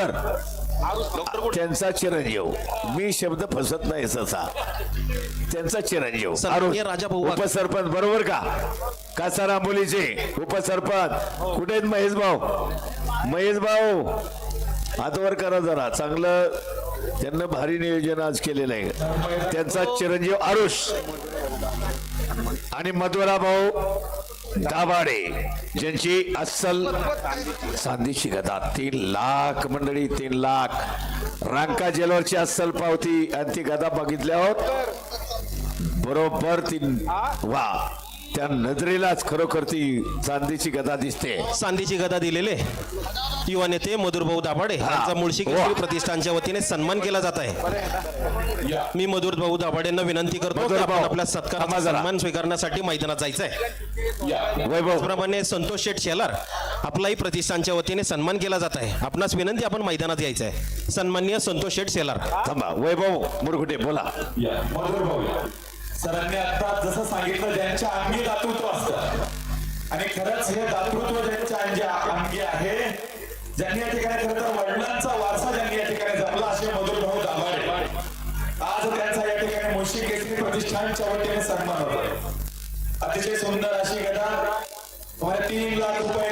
आरुसकर त्यांचा चिरंजीव. मी शब्द फसत नाही ससा त्यांचा चिरंजीव. राजा भाऊ. उपसरपंच बरोबर का? कासारा मुलीचे उपसरपंच. कुठे आहेत महेश भाऊ? महेश भाऊ हातवर करा जरा. चांगलं त्यांना भारी नियोजन आज केलेलं आहे. त्यांचा चिरंजीव आरुष आणि मधुरा भाऊ दाभाडे ज्यांची अस्सल चांदीची गदा तीन लाख मंडळी तीन लाख. रांका जेलवरची अस्सल पावती आणि ती गदा बघितल्या आहोत बरोबर तीन वा. त्या नजरेलाच खरोखर ती चांदीची गदा दिसते. चांदीची गदा दिलेले युवा नेते मधुरभाऊ दाभाडे यांचा मुळशी. केसरी प्रतिष्ठानच्या वतीने सन्मान केला जात आहे. मी मधुर भाऊ दाभाडेंना विनंती करतो की आपण सत्काराचा जरा. सन्मान स्वीकारण्यासाठी मैदानात जायचं आहे वैभव. त्याचप्रमाणे संतोष शेठ शेलार आपलाही प्रतिष्ठानच्या वतीने सन्मान केला जात आहे. आपणास विनंती आपण मैदानात यायचं आहे सन्माननीय संतोष शेठ शेलार. थांबा. वैभव मुरगुटे बोला. या. मधुर भाऊ सरांनी आता जसं सांगितलं ज्यांच्या अंगी दातृत्व असतं. आणि खरंच हे दातृत्व ज्यांच्या अंगी अंगी आहे ज्यांनी या ठिकाणी खरं तर वडिलांचा वारसा ज्यांनी या ठिकाणी जमला असे मधुर भाऊ दाभाडे. आज त्यांचा या ठिकाणी मुशी केसरी प्रतिष्ठानच्या वतीने सन्मान होतो अतिशय सुंदर अशी गदा. तुम्हाला तीन लाख रुपये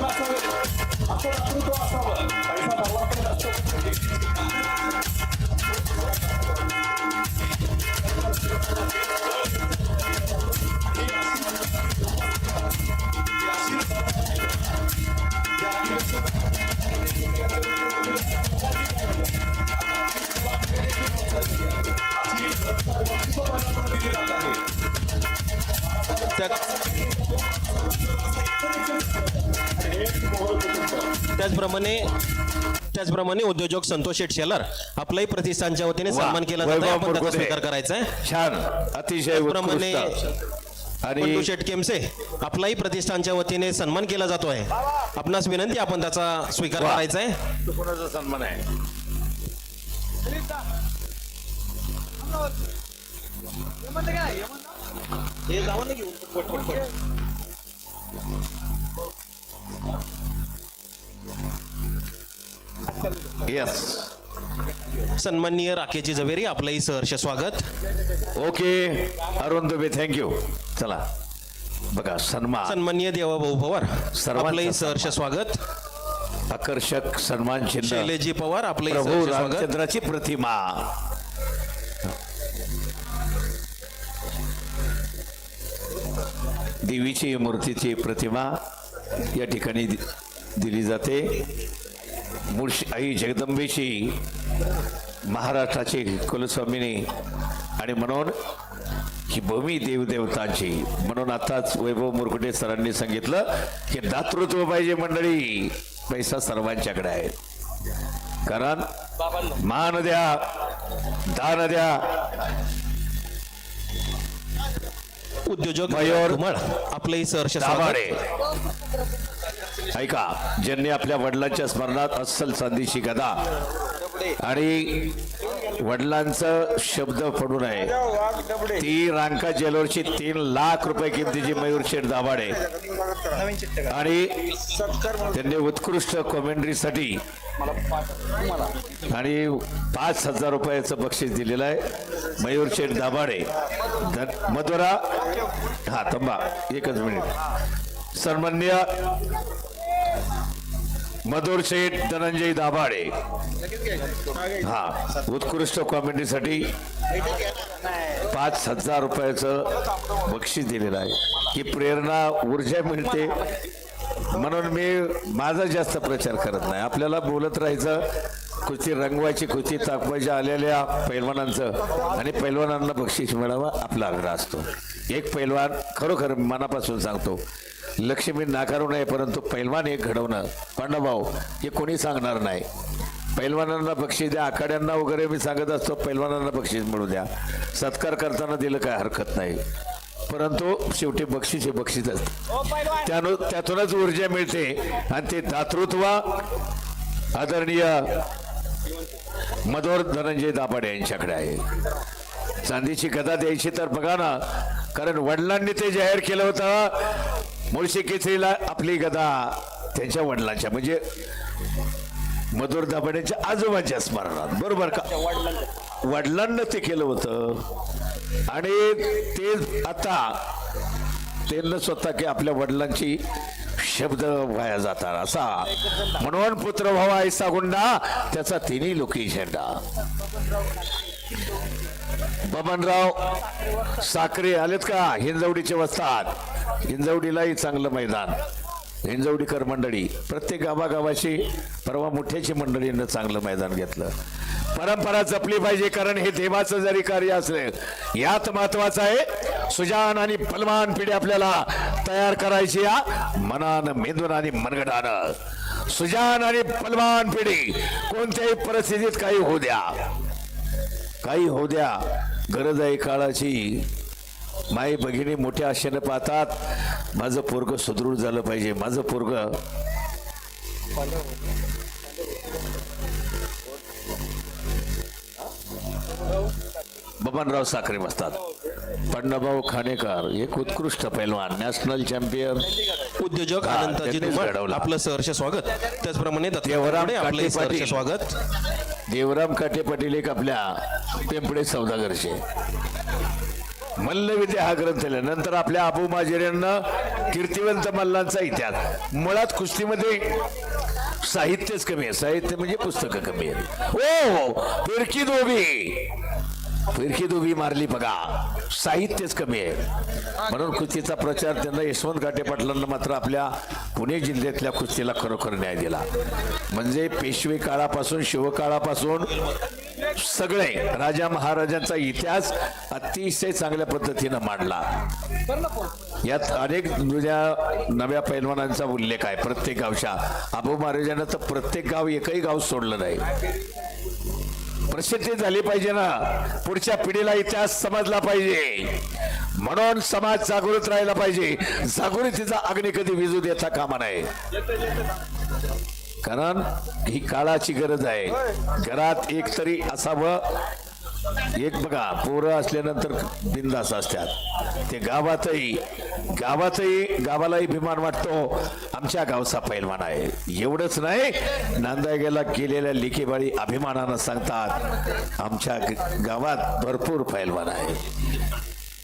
असावं. हे गुण असावेत. असं दातृत्व असावं. पैसा भगवानकडे नसतो. त्या- त्याचप्रमाणे त्याचप्रमाणे उद्योजक संतोष शेठ शेलार आपलाही प्रतिष्ठानच्या वतीने सन्मान केला जात वैभव आपण त्याचा. स्वीकार करायचा आहे छान. अतिशय त्याचप्रमाणे उत्कृष्ट. आणि बंडू शेठ केमसे आपलाही प्रतिष्ठानच्या वतीने सन्मान केला जातो आहे आपणास विनंती आपण त्याचा स्वीकार वा. करायचा आहे. तो कोणाचा सन्मान आहे येस सन्माननीय राकेशजी झवेरी आपलंही सहर्ष स्वागत. ओके अरुण दुबे थँक्यू चला. बघा सन्मान. सन्माननीय देवाभाऊ पवार सर्वांचा आपलंही सहर्ष स्वागत. आकर्षक सन्मान चिन्ह. शैलेशजी पवार आपलंही प्रभू सहर्ष स्वागत. रामचंद्राची प्रतिमा. देवीची मूर्तीची प्रतिमा या ठिकाणी दि- दिली जाते. मुळशी आई जगदंबेची महाराष्ट्राची कुलस्वामिनी आणि म्हणून ही भूमी देवदेवतांची म्हणून आताच वैभव मुरकुटे सरांनी सांगितलं की दातृत्व पाहिजे मंडळी पैसा सर्वांच्याकडे आहे. कारण मान द्या दान द्या. उद्योजक मयूर आपलंही स्वागत दाभाडे. ऐका ज्यांनी आपल्या वडिलांच्या स्मरणात अस्सल संधीची गदा आणि वडिलांचं शब्द पडू नये ती रांका जेलवरची तीन लाख रुपये किमतीची मयूर शेठ दाभाडे आणि त्यांनी उत्कृष्ट कॉमेंट्रीसाठी आणि पाच हजार रुपयाचं बक्षीस दिलेलं आहे मयूर शेठ दाभाडे. मधुरा हा तंबा एकच मिनिट. सन्मान्य मधुर शेठ धनंजय दाभाडे. हा उत्कृष्ट कॉमेडीसाठी पाच हजार रुपयाचं बक्षीस दिलेलं आहे. ही प्रेरणा ऊर्जा मिळते. म्हणून मी माझा जास्त प्रचार करत नाही. आपल्याला बोलत राहायचं कुस्ती रंगवायची कुस्ती ताकवायच्या आलेल्या पैलवानांचं आणि पैलवानांना बक्षीस मिळावं आपला आग्रह असतो. एक पैलवान खरोखर मनापासून सांगतो लक्ष्मी नाकारू नये परंतु पैलवान एक घडवणं. पांडवभाऊ हे कोणी सांगणार नाही. पैलवानांना बक्षीस द्या आखाड्यांना वगैरे मी सांगत असतो पैलवानांना बक्षीस मिळू द्या. सत्कार करताना दिलं काय हरकत नाही. परंतु शेवटी बक्षीस हे बक्षीस असतं त्यानु त्यातूनच ऊर्जा मिळते. आणि ते दातृत्व आदरणीय मधोर धनंजय दाभाडे यांच्याकडे आहे. चांदीची गदा द्यायची तर बघा ना. कारण वडिलांनी ते जाहीर केलं होतं. मुळशी केसरीला आपली गदा त्यांच्या वडिलांच्या म्हणजे मधुर दाभाडेच्या आजोबाच्या स्मरणात. बरोबर का? वडिलांना ते केलं होतं. आणि ते आता त्यांना स्वतः की आपल्या वडिलांची शब्द वाया जातात. असा म्हणून पुत्र भावा ऐसा गुंडा त्याचा तिन्ही लोकी झेंडा. बबनराव साखरे आलेत का? हिंजवडीचे वस्तात हिंजवडीलाही चांगलं मैदान. हिंजवडीकर मंडळी प्रत्येक गावागावाशी परवा मोठ्याची मंडळीनं चांगलं मैदान घेतलं. परंपरा जपली पाहिजे कारण हे देवाचं जरी कार्य असले यात महत्वाचं आहे सुजान आणि पलवान पिढी आपल्याला तयार करायची या मनानं मेंदून आणि मनगटानं. सुजान आणि पलवान पिढी कोणत्याही परिस्थितीत काही होऊ द्या. काही होऊ द्या. गरज आहे काळाची. माई भगिनी मोठ्या आशेनं पाहतात. माझं पोरग सुदृढ झालं पाहिजे. माझं पोरग बबनराव साखरे बसतात. पण्णाभाऊ खाणेकर एक उत्कृष्ट पैलवान नॅशनल चॅम्पियन उद्योजक हा, अनंतजी त्यांनीच धुमाळ घडवला. आपलं सहर्ष स्वागत. त्याचप्रमाणे देवराम दत्तात्रय आपलं काटे पाटील. सहर्ष स्वागत. देवराम काटे पाटील एक आपल्या पिंपळे सौदागरचे. मल्लविद्या हा ग्रंथ लिहिला. नंतर आपल्या आबू माजिऱ्यांना कीर्तिवंत मल्लांचा इतिहास. मुळात कुस्तीमध्ये साहित्यच कमी आहे. साहित्य म्हणजे पुस्तकं कमी आहेत. ओ फिरकी दोबी फिरकी दोबी मारली बघा. साहित्यच कमी आहे. म्हणून कुस्तीचा प्रचार त्यांना यशवंत घाटे पाटलांना मात्र आपल्या पुणे जिल्ह्यातल्या कुस्तीला खरोखर न्याय दिला. म्हणजे पेशवे काळापासून शिवकाळापासून सगळे राजा महाराजांचा इतिहास अतिशय चांगल्या पद्धतीनं मांडला. यात अनेक जुन्या नव्या पैलवानांचा उल्लेख आहे. प्रत्येक गावच्या आबू महाराजांना तर प्रत्येक गाव एकही गाव सोडलं नाही. प्रसिद्धी झाली पाहिजे ना. पुढच्या पिढीला इतिहास समजला पाहिजे. म्हणून समाज जागृत राहायला पाहिजे. जागृतीचा अग्नी कधी विजू देता कामा नये. कारण ही काळाची गरज आहे. घरात एक तरी असावं. एक बघा पोरं असल्यानंतर बिंदास असतात. ते गावातही गावातही गावालाही अभिमान वाटतो. आमच्या गावचा पैलवान आहे. एवढंच नाही नांदायगेला गेलेल्या लिकेबाळी अभिमानानं सांगतात आमच्या ग- गावात भरपूर पैलवान आहे.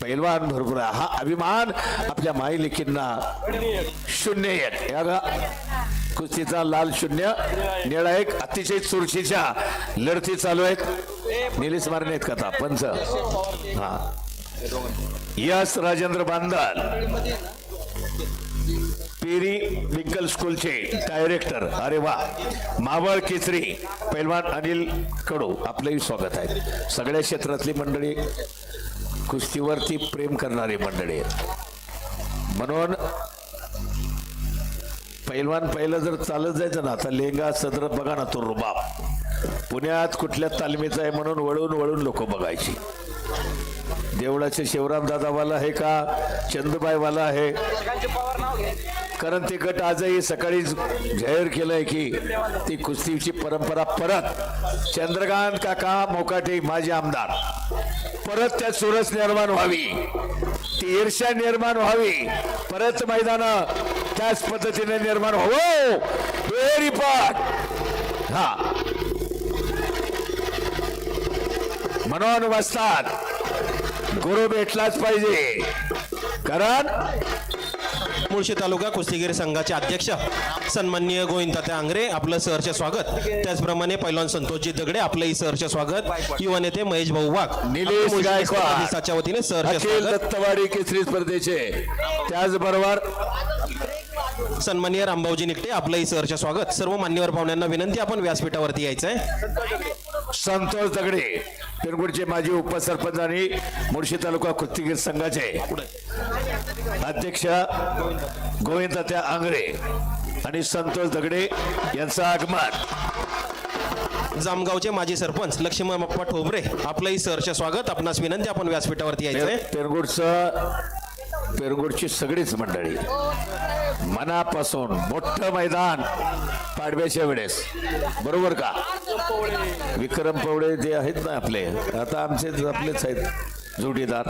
पैलवान भरपूर आहे. हा अभिमान आपल्या माई लेखींना शून्य येत. या कुस्तीचा लाल शून्य निळा एक अतिशय चुरशीच्या लढती चालू आहेत. निलेश मारणे आहेत कथा पंच. हा. यस राजेंद्र बांदल. पेरी विंकल स्कूलचे डायरेक्टर. अरे वा. मावळ केसरी पैलवान अनिल कडू. आपलंही स्वागत आहे. सगळ्या क्षेत्रातली मंडळी कुस्तीवरती प्रेम करणारी मंडळी आहेत. म्हणून पहिलवान पहिलं जर चालत जायचं ना आता लेंगा सदर बघा ना तो रुबाब. पुण्यात कुठल्या तालमीचा आहे म्हणून वळून वळून लोक बघायची. देवळाचे शिवराम दादावाला आहे का? चंदबाईवाला आहे. कारण ते गट आजही सकाळी जाहीर केलंय की ती कुस्तीची परंपरा परत चंद्रकांत काका मोकाटे माजी आमदार. परत त्यात चुरस निर्माण व्हावी. ती ईर्ष्या निर्माण व्हावी. परत मैदान त्याच पद्धतीने निर्माण हो व्हेरी पाठ हा. म्हणून वसतात गुरु भेटलाच पाहिजे. कारण मुळशी तालुका कुस्तीगीर संघाचे अध्यक्ष सन्माननीय गोविंदाते आंग्रे आपलं सहर्ष स्वागत. त्याचप्रमाणे पैलवान संतोषजी दगडे आपलंही सहर्ष स्वागत. युवा नेते महेश भाऊ वाघ. निलेश गायकवाड. वतीने सहर्ष स्वागत. दत्तवाडी केसरी स्पर्धेचे. त्याचबरोबर सन्माननीय रामभाऊजी निकटे आपलंही सहर्ष स्वागत. सर्व मान्यवर पाहुण्यांना विनंती आपण व्यासपीठावरती यायचं आहे संतोष दगडे पिरगुडचे माजी उपसरपंच आणि मुळशी तालुका कुस्तीगीर संघाचे अध्यक्ष गोविंद त्या आंगरे आणि संतोष दगडे यांचं आगमन. जामगावचे माजी सरपंच लक्ष्मण बाप्पा ठोबरे आपलंही सहर्ष स्वागत. आपणास विनंती आपण व्यासपीठावरती यायचं आहे पेरगुडचं पेरगुडची सगळीच मंडळी. मनापासून मोठं मैदान पाडव्याच्या वेळेस. बरोबर का? विक्रम पवळे जे आहेत ना आपले आता आमचे आपलेच आहेत जोडीदार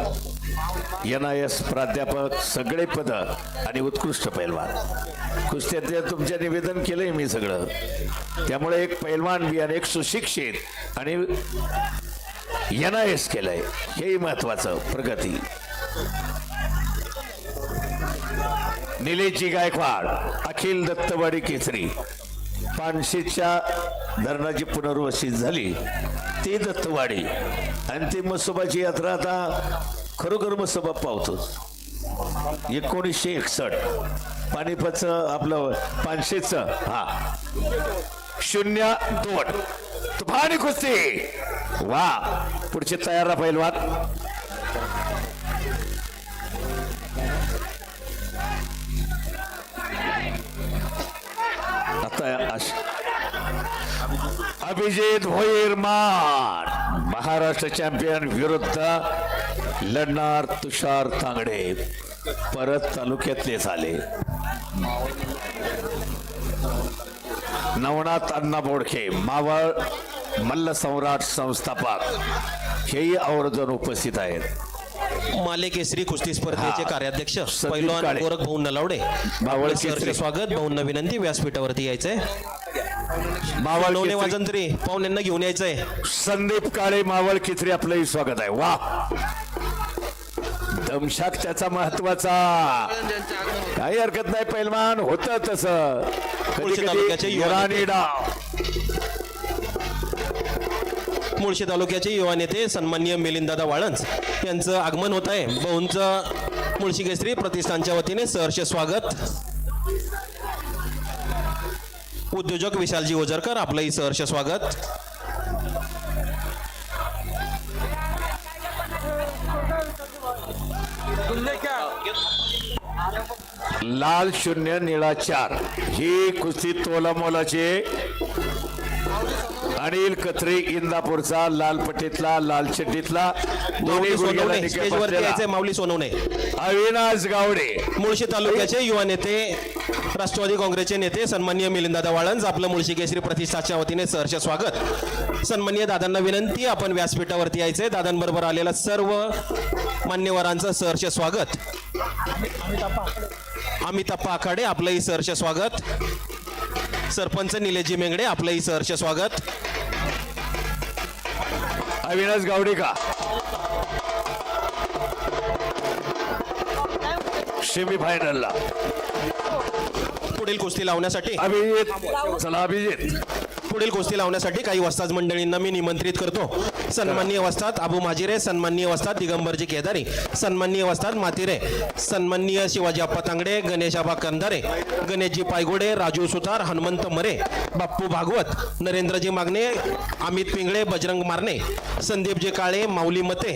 एन आय एस प्राध्यापक सगळे पद आणि उत्कृष्ट पैलवान. कुस्त्यात तुमच्या निवेदन केलंय मी सगळं. त्यामुळे एक पैलवान बी आणि एक सुशिक्षित आणि एन आय एस केलंय. हेही महत्वाचं प्रगती. निलेशजी गायकवाड अखिल दत्तवाडी केसरी. पानशेच्या धरणाची पुनर्वसित झाली. ती दत्तवाडी. आणि ती मसोबाची यात्रा आता खरोखर मसोबा पावतोच एकोणीसशे एकसष्ट. पानिपतचं आपलं पानशेचं हा. शून्य दोन. तुफानी कुस्ती. वा. पुढचे तयार राहा पैलवान. अभिजित भोईरमान महाराष्ट्र चॅम्पियन विरुद्ध लढणार तुषार तांगडे परत तालुक्यातले झाले नवनाथ अण्णा बोडखे मावळ मल्ल सम्राट संस्थापक हेही आवर्जून उपस्थित आहेत माले केसरी कुस्ती स्पर्धेचे. कार्याध्यक्ष पैलवान काळे. गोरख भाऊ नलावडे सहर्ष केसरी. स्वागत भाऊंना विनंती व्यासपीठावरती यायचंय मावळ नवने केसरी. वाजंत्री पाहुण्यांना घेऊन यायचंय संदीप काळे मावळ किचरी आपलंही स्वागत आहे वा दमशाक त्याचा महत्त्वाचा काही हरकत नाही पैलवान होत तस कधी मुळशी तालुक्याचे कधी युवा इराणी नेते. डाव मुळशी तालुक्याचे युवा नेते सन्माननीय मिलिंददादा वाळंज यांचं आगमन होत आहे. भाऊंचं मुळशी केसरी प्रतिष्ठानच्या वतीने सहर्ष स्वागत. उद्योजक विशालजी ओझरकर आपलंही सहर्ष स्वागत. लाल शून्य निळा चार. ही कुस्ती तोलामोलाचे अनिल कत्रे इंदापूरचा लाल पट्टीतला लाल दोन्ही माऊली सोनवणे स्टेजवरती माऊली सोनवणे. अविनाश गावडे. मुळशी तालुक्याचे युवा नेते राष्ट्रवादी काँग्रेसचे नेते सन्माननीय मिलिंददादा वाळंज आपलं मुळशी केसरी प्रतिष्ठाच्या वतीने सहर्ष स्वागत. सन्माननीय दादांना विनंती आपण व्यासपीठावरती यायचंय. दादांबरोबर आलेल्या सर्व मान्यवरांचं सहर्ष स्वागत. अमिताप्पा आखाडे आपलंही सहर्ष स्वागत. सरपंच निलेशजी मेंगडे आपलंही सहर्ष स्वागत. अविनाश गावडे का सेमी फायनलला पुढील कुस्ती लावण्यासाठी. अभिजित. चला अभिजित. पुढील कुस्ती लावण्यासाठी काही वस्ताद मंडळींना मी निमंत्रित करतो. सन्माननीय वस्ताद अबू माजिरे सन्माननीय वस्ताद दिगंबरजी केदारी सन्माननीय वस्ताद मातिरे सन्माननीय शिवाजी अप्पा तांगडे गणेश आबा गणेशजी पायगोडे राजू सुतार हनुमंत मरे बाप्पू भागवत नरेंद्रजी मागणे अमित पिंगळे बजरंग मारणे संदीपजी काळे माऊली मते